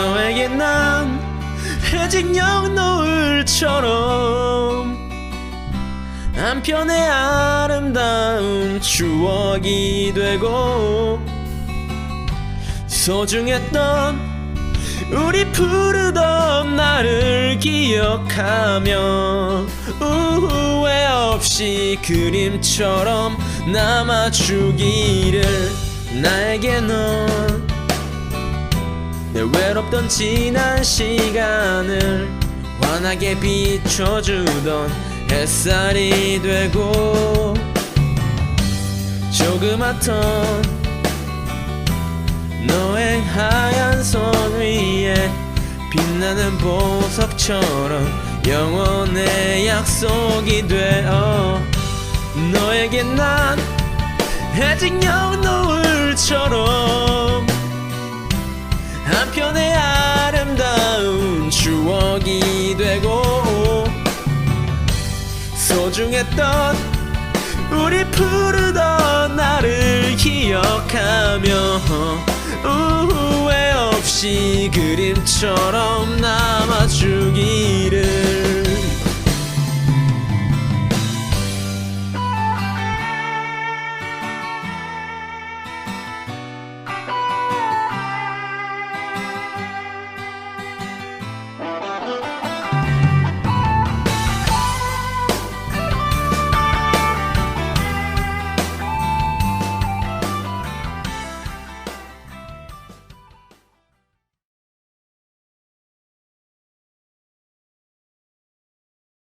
너에게 난 해직역 노을처럼 한편의 아름다운 추억이 되고 소중했던 우리 푸르던 나를 기억하며 후회 없이 그림처럼 남아주기를 나에게 넌 내 외롭던 지난 시간을 환하게 비춰주던 햇살이 되고 조그맣던 너의 하얀 손 위에 빛나는 보석처럼 영원의 약속이 되어 너에게 난 해직역 노을처럼 소중했던 우리 푸르던 나를 기억하며 후회 없이 그림처럼 나